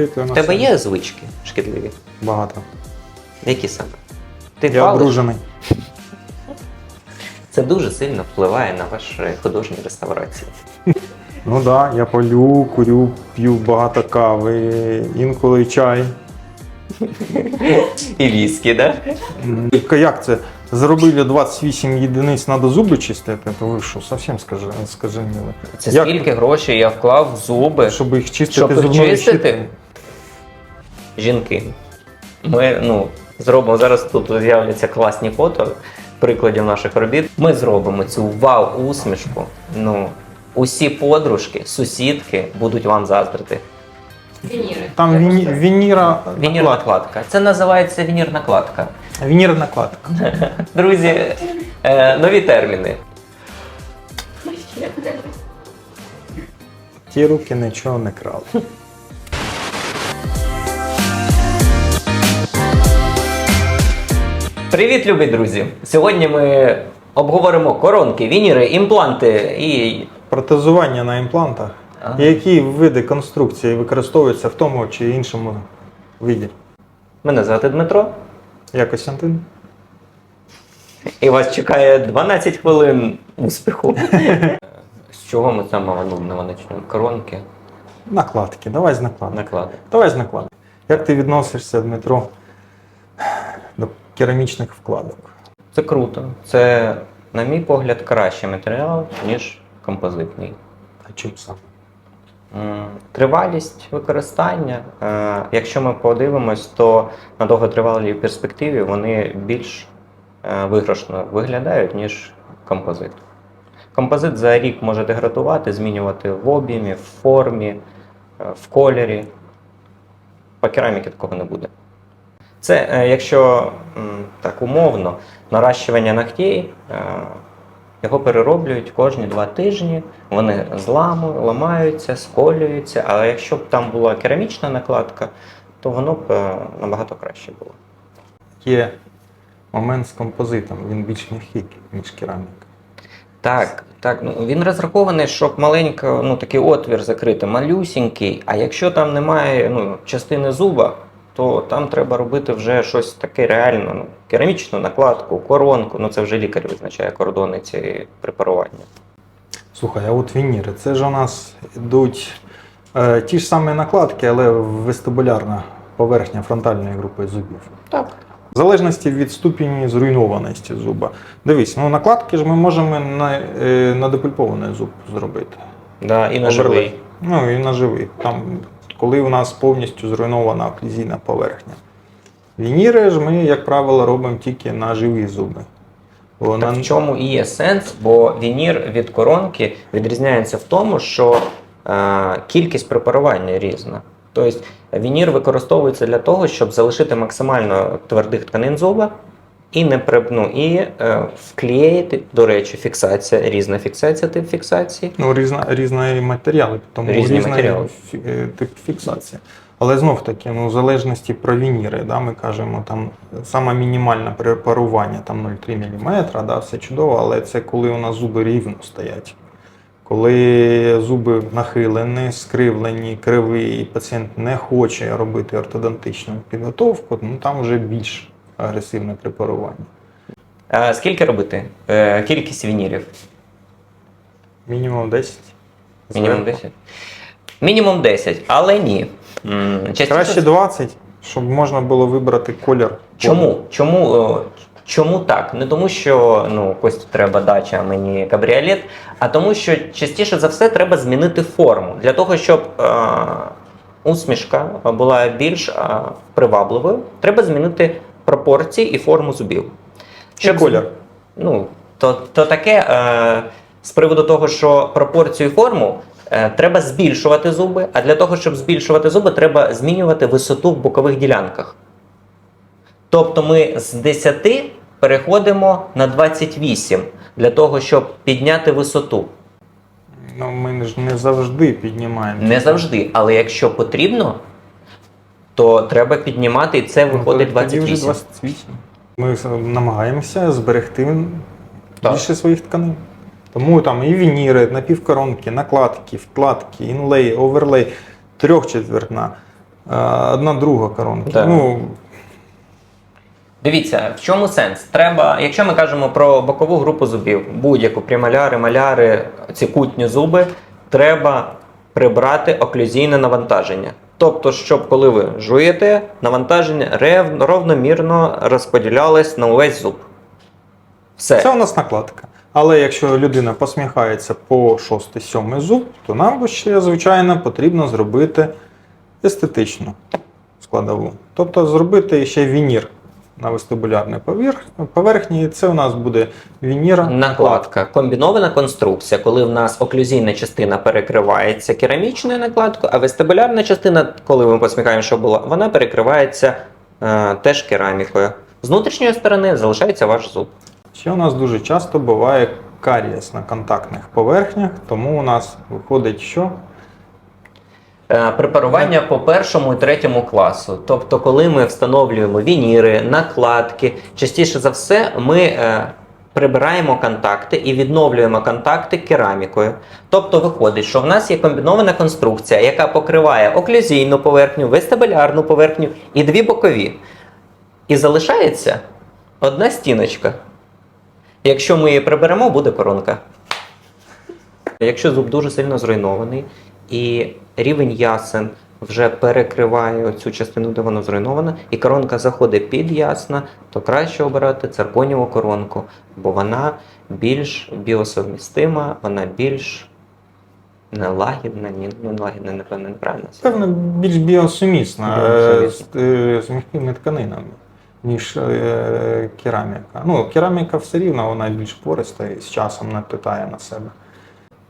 запитую на тебе себе. є звички шкідливі? Багато. Які саме? Ти Я палиш? одружений. Це дуже сильно впливає на ваші художні реставрації. Ну так, да, я палю, курю, п'ю багато кави, інколи чай. І віскі, да? М, як це? Зробили 28 єдиниць, треба зуби чистити, то ви що, зовсім скажи, скаженіли. Це Як? скільки грошей я вклав в зуби, Щоб їх чистити щоб їх зубною чистити? щіткою? Жінки. Ми ну, зробимо зараз тут з'являться класні фото прикладів наших робіт. Ми зробимо цю вау-усмішку. Ну, усі подружки, сусідки будуть вам заздрити. Вініри. Там віні, вініра, Вінір накладка. Це називається вінір накладка. вініра накладка. Друзі, е, нові терміни. Ті руки нічого не крали. Привіт, любі друзі! Сьогодні ми обговоримо коронки, вініри, імпланти і Протезування на імплантах. Ага. Які види конструкції використовуються в тому чи іншому виді? мене звати Дмитро. Я Костянтин. І вас чекає 12 хвилин успіху. З чого ми саме почнемо? Коронки, Накладки. Давай з накладок. наклади. Давай з накладок. Як ти відносишся, Дмитро, керамічних вкладок? Це круто. Це, на мій погляд, кращий матеріал, ніж композитний. А чим саме? Тривалість використання. е, Якщо ми подивимось, то на довготривалій перспективі вони більш е, виграшно виглядають, ніж композит. Композит за рік може деградувати, змінювати в об'ємі, в формі, е, в кольорі. По кераміки такого не буде. Це е, якщо так умовно, наращування ногтей, е, його перероблюють кожні два тижні, вони зламують, ламаються, сколюються. Але якщо б там була керамічна накладка, то воно б е, набагато краще було. Є момент з композитом, він більш м'який, ніж кераміка. Так, так, ну він розрахований, щоб маленько, ну такий отвір закрити, малюсінький. А якщо там немає ну, частини зуба, то там треба робити вже щось таке реально, ну, керамічну накладку, коронку. Ну це вже лікар визначає кордони цієї препарування. Слухай, а от вініри, це ж у нас йдуть е, ті ж самі накладки, але вестибулярна поверхня фронтальної групи зубів. Так. В залежності від ступені зруйнованості зуба. Дивись, ну накладки ж ми можемо на, е, на депульпований зуб зробити. Да, і на живий. Ну і на живий. Там, коли у нас повністю зруйнована оклюзійна поверхня. Вініри ж ми, як правило, робимо тільки на живі зуби. Бо Так в чому і є сенс, бо вінір від коронки відрізняється в тому, що е, кількість препарування різна. Тобто вінір використовується для того, щоб залишити максимально твердих тканин зуба і не ну, і е, вклеїти, до речі, фіксація, різна фіксація, тип фіксації. Ну, різна, різні матеріали, тому Різні матеріали. фі- е, тип фіксації. Але знов таки, ну, в залежності про вініри, да, ми кажемо, там саме мінімальне препарування там 0,3 мм, да, все чудово, але це коли у нас зуби рівно стоять. Коли зуби нахилені, скривлені, криві, і пацієнт не хоче робити ортодонтичну підготовку, ну там вже більш агресивне препарування. А скільки робити? Е, кількість вінірів? Мінімум 10. Мінімум 10? Мінімум 10, але ні. Частіше Краще 20, щоб можна було вибрати колір. Чому? Чому, е, чому так? Не тому, що ну, Кості треба дача, а мені кабріолет, а тому, що частіше за все треба змінити форму для того, щоб е, усмішка була більш е, привабливою, треба змінити пропорції і форму зубів. І колір. Ну, то, то таке е, з приводу того, що пропорцію і форму е, треба збільшувати зуби, а для того, щоб збільшувати зуби, треба змінювати висоту в бокових ділянках. Тобто ми з 10 переходимо на 28 для того, щоб підняти висоту. Ну, ми ж не завжди піднімаємо. Не завжди, але якщо потрібно, то треба піднімати, і це Ну, виходить тоді вже 28. 28. Ми намагаємося зберегти Так. більше своїх тканин. Тому там і вініри, напівкоронки, накладки, вкладки, інлей, оверлей, трьохчетвертна, Е, Одна друга коронка. Да. Ну, Дивіться, в чому сенс? Треба, якщо ми кажемо про бокову групу зубів, будь-яку прямоляри, маляри, ці кутні зуби, треба прибрати оклюзійне навантаження. Тобто, щоб коли ви жуєте, навантаження ровномірно розподілялось на увесь зуб. Все. це у нас накладка. Але якщо людина посміхається по 6-7 зуб, то нам ще, звичайно, потрібно зробити естетичну складову. Тобто зробити ще вінір на вестибулярній поверхні. І це у нас буде вінір Накладка. Комбінована конструкція, коли в нас оклюзійна частина перекривається керамічною накладкою, а вестибулярна частина, коли ми посміхаємо, що була, вона перекривається е, теж керамікою. З внутрішньої сторони залишається ваш зуб. Ще у нас дуже часто буває карієс на контактних поверхнях, тому у нас виходить, що Препарування по першому і третьому класу. Тобто, коли ми встановлюємо вініри, накладки, частіше за все ми е, прибираємо контакти і відновлюємо контакти керамікою. Тобто виходить, що в нас є комбінована конструкція, яка покриває оклюзійну поверхню, вестибулярну поверхню і дві бокові. І залишається одна стіночка. Якщо ми її приберемо, буде коронка. Якщо зуб дуже сильно зруйнований і рівень ясен вже перекриває цю частину, де воно зруйновано, і коронка заходить під ясна, то краще обирати цирконіву коронку, бо вона більш біосовмістима, вона більш нелагідна, ні, ну нелагідна, напевно, неправильно. певно більш біосумісна е, Біосумісна. з, е, з м'якими тканинами, ніж е, кераміка. Ну, кераміка все рівно вона більш пориста і з часом напитає на себе.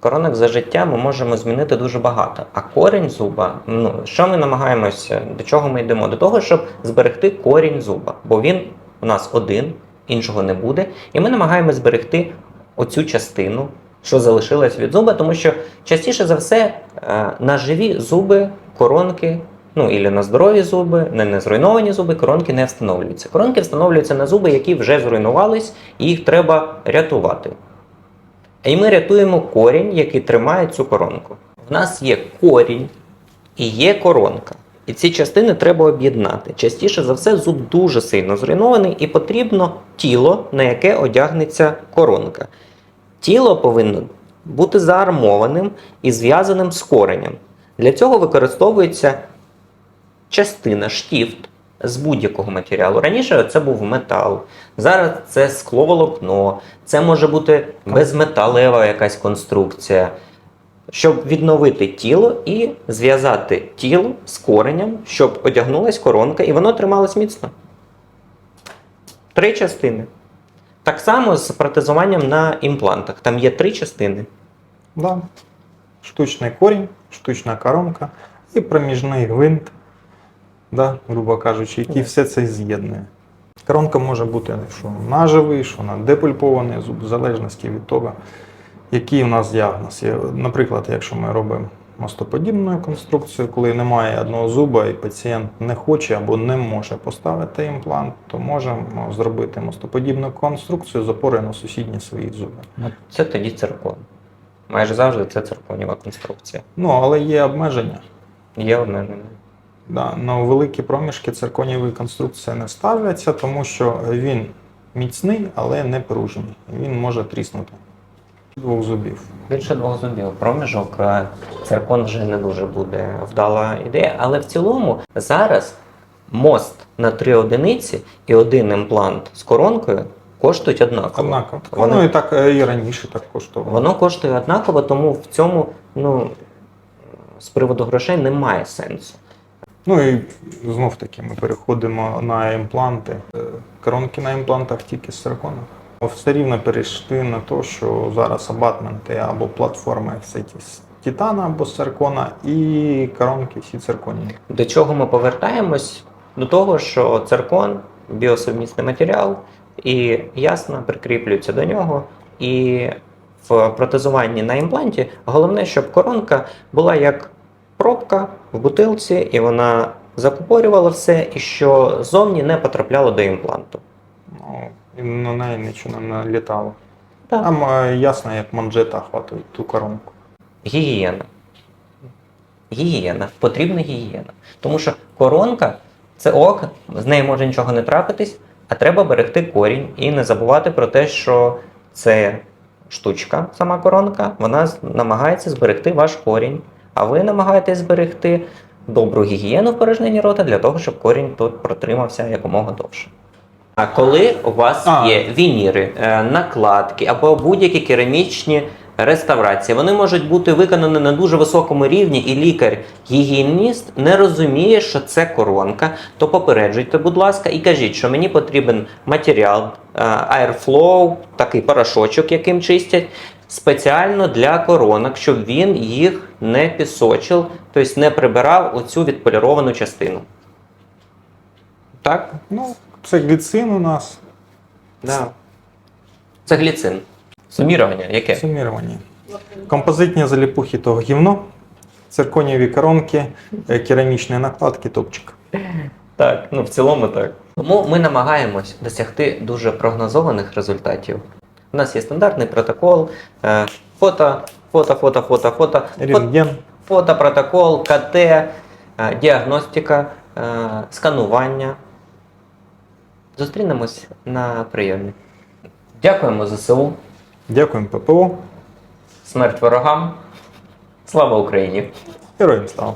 Коронок за життя ми можемо змінити дуже багато. А корінь зуба, ну що ми намагаємося, до чого ми йдемо? До того, щоб зберегти корінь зуба, бо він у нас один, іншого не буде. І ми намагаємося зберегти оцю частину, що залишилась від зуба, тому що частіше за все е, на живі зуби, коронки. Ну, і на здорові зуби, не на зруйновані зуби, коронки не встановлюються. Коронки встановлюються на зуби, які вже зруйнувались, і їх треба рятувати. І ми рятуємо корінь, який тримає цю коронку. В нас є корінь і є коронка. І ці частини треба об'єднати. Частіше за все, зуб дуже сильно зруйнований, і потрібно тіло, на яке одягнеться коронка. Тіло повинно бути заармованим і зв'язаним з коренем. Для цього використовується частина штіфт з будь-якого матеріалу. Раніше це був метал, зараз це скловолокно, це може бути безметалева якась конструкція. Щоб відновити тіло і зв'язати тіло з коренем, щоб одягнулась коронка і воно трималось міцно. Три частини. Так само з протезуванням на імплантах. Там є три частини. Да. Штучний корінь, штучна коронка і проміжний гвинт, да, грубо кажучи, який Да. все це з'єднує. Коронка може бути що наживий, що на депульпований зуб, в залежності від того, який у нас діагноз. є. Наприклад, якщо ми робимо мостоподібну конструкцію, коли немає одного зуба і пацієнт не хоче або не може поставити імплант, то можемо зробити мостоподібну конструкцію з опорою на сусідні свої зуби. Це тоді циркон. Майже завжди це цирконіва конструкція. Ну, але є обмеження. Є обмеження. Да, на великі проміжки цирконівої конструкції не ставляться, тому що він міцний, але не пружний. Він може тріснути. Двох зубів. Більше двох зубів. Проміжок е, циркон вже не дуже буде вдала ідея. Але в цілому зараз мост на три одиниці і один імплант з коронкою коштують однаково. Однаково. Воно і так е, і раніше так коштувало. Воно коштує однаково, тому в цьому ну, з приводу грошей немає сенсу. Ну і знов таки ми переходимо на імпланти. Е, Коронки на імплантах тільки з циркону. Все рівно перейшли на те, що зараз абатменти або платформи все ті з титана або циркона, і коронки всі цирконі. До чого ми повертаємось? До того, що циркон біосумісний матеріал, і ясно прикріплюється до нього. І в протезуванні на імпланті головне, щоб коронка була як пробка в бутилці, і вона закупорювала все, і що зовні не потрапляло до імпланту. Ну, і на неї нічого не налітало. Так. Там е, ясно, як манжета хватують ту коронку. Гігієна. гігієна, потрібна гігієна. Тому що коронка це ок, з нею може нічого не трапитись, а треба берегти корінь і не забувати про те, що це штучка, сама коронка, вона намагається зберегти ваш корінь, а ви намагаєтесь зберегти добру гігієну в порожнині рота для того, щоб корінь тут протримався якомога довше. А коли у вас А. є вініри, е, накладки або будь-які керамічні реставрації, вони можуть бути виконані на дуже високому рівні, і лікар-гігієніст не розуміє, що це коронка, то попереджуйте, будь ласка, і кажіть, що мені потрібен матеріал Airflow, такий порошочок, яким чистять, спеціально для коронок, щоб він їх не пісочив, тобто не прибирав оцю відполіровану частину. Так? Ну, це гліцин у нас, Да. Це гліцин. Сумірування, яке? сумірування. Композитні заліпухи то гівно, цирконієві коронки, е, керамічні накладки, топчик. Так, ну в цілому так. Тому ми намагаємось досягти дуже прогнозованих результатів. У нас є стандартний протокол, е, фото, фото, фото, фото, фото, фото, Рентген. фотопротокол, КТ, е, діагностика, е, сканування. Зустрінемось на прийомі. Дякуємо ЗСУ. Дякуємо ППО. Смерть ворогам. Слава Україні! Героям слава.